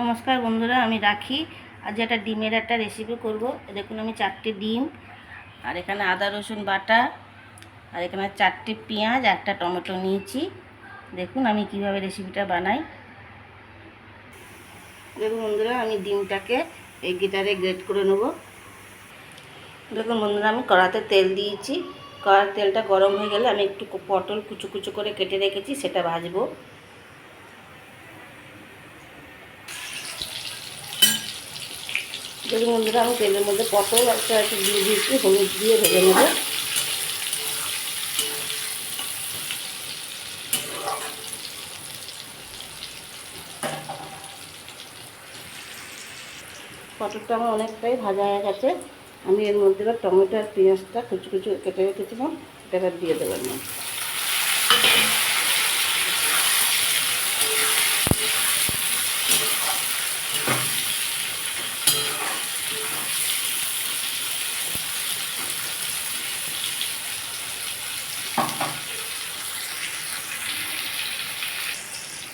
নমস্কার বন্ধুরা, আমি রাখি। আজ একটা ডিমের একটা রেসিপি করব। দেখুন, আমি চারটে ডিম, আর এখানে আদা, রসুন বাটা, আর এখানে চারটে পেঁয়াজ, একটা টমেটো নিয়েছি। দেখুন, আমি কীভাবে রেসিপিটা বানাই। দেখুন বন্ধুরা, আমি ডিমটাকে এই গিটারে গ্রেট করে নেব। দেখুন বন্ধুরা, আমি কড়াতে তেল দিয়েছি। কড়ার তেলটা গরম হয়ে গেলে আমি একটু পটল কুচু কুচু করে কেটে রেখেছি, সেটা ভাজবো। দেখুন বন্ধুরা আমি তেলের মধ্যে পটল একটা একটু দিয়ে দিয়েছি, হলুদ দিয়ে ভেজে নেব। পটলটা আমার অনেকটাই ভাজা হয়ে গেছে। আমি এর মধ্যে এবার টমেটো আর পেঁয়াজটা কুচু কুচু কেটে রেখেছিলাম এটা এবার দিয়ে দেবেন না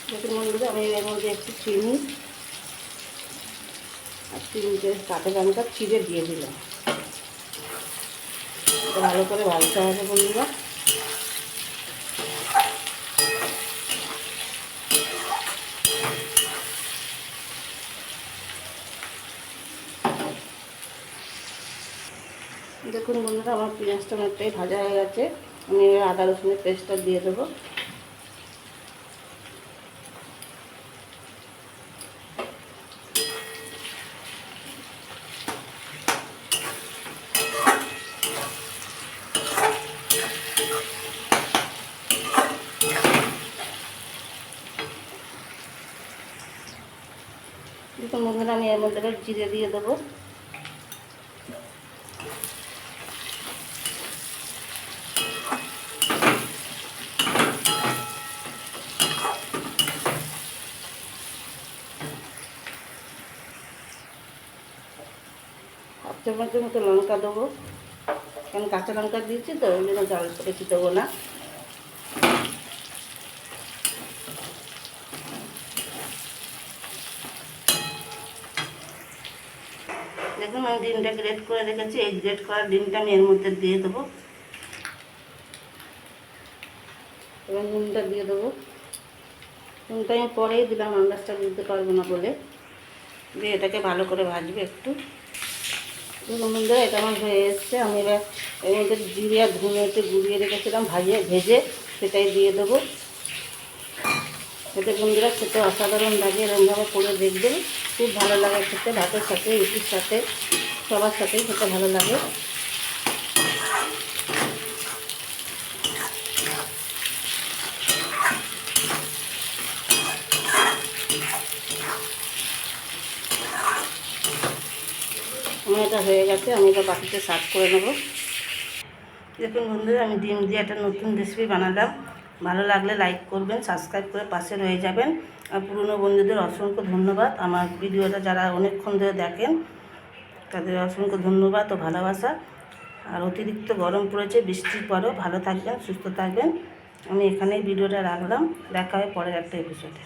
দেখুন বন্ধুরা আমি এর মধ্যে একটু চিনি আর চিনিতে কাঁচা লঙ্কা চিড়ে দিয়ে দিলাম। ভালো করে ভাজতে হবে বন্ধুরা। দেখুন বন্ধুরা, আমার পেঁয়াজটা অনেকটাই ভাজা হয়ে গেছে। আমি আদা রসুনের পেস্টটা দিয়ে দেবো। দেখুন বন্ধুরা আমি এর মধ্যে জিরে দিয়ে দেবো। হাফ চামচের মতো লঙ্কা দেবো। কারণ কাঁচা লঙ্কা দিয়েছি তো, ওই জন্য জল বেশি দেবো না। দেখুন আমি ডিমটা গ্রেট করে রেখেছি, এই গ্রেট করা ডিমটা আমি এর মধ্যে দিয়ে দেবো। এবার নুনটা দিয়ে দেবো। নুনটা আমি পরেই দিলাম, আন্দাজটা বুঝতে পারব না বলে। দিয়ে এটাকে ভালো করে ভাজবে একটু। বন্ধুরা, এটা আমার হয়ে এসছে। আমি এবার এর মধ্যে জিরে আর ধুনিয়াতে গুঁড়িয়ে রেখেছিলাম, ভাজিয়ে ভেজে সেটাই দিয়ে দেবো। এতে বন্ধুরা খেতে অসাধারণ লাগে এরকমভাবে করে দেখবেন। খুব ভালো লাগে খেতে, ভাতের সাথে, রুটির সাথে, সবার সাথেই খেতে ভালো লাগে। এটা হয়ে গেছে, আমি এটা বাটিতে সার্ভ করে নেব। দেখুন বন্ধুরা, আমি ডিম দিয়ে একটা নতুন রেসিপি বানালাম। ভালো লাগলে লাইক করবেন সাবস্ক্রাইব করে পাশে রয়ে যাবেন। পুরনো বন্ধুদের অসংখ্য ধন্যবাদ। আমার ভিডিওটা যারা অনেকক্ষণ ধরে দেখেন, তাদের অসংখ্য ধন্যবাদ ও ভালোবাসা। আর অতিরিক্ত গরম পড়েছে, বৃষ্টির পরেও। ভালো থাকবেন, সুস্থ থাকবেন। আমি এখানেই ভিডিওটা রাখলাম। দেখা হয় পরের একটা এপিসোডে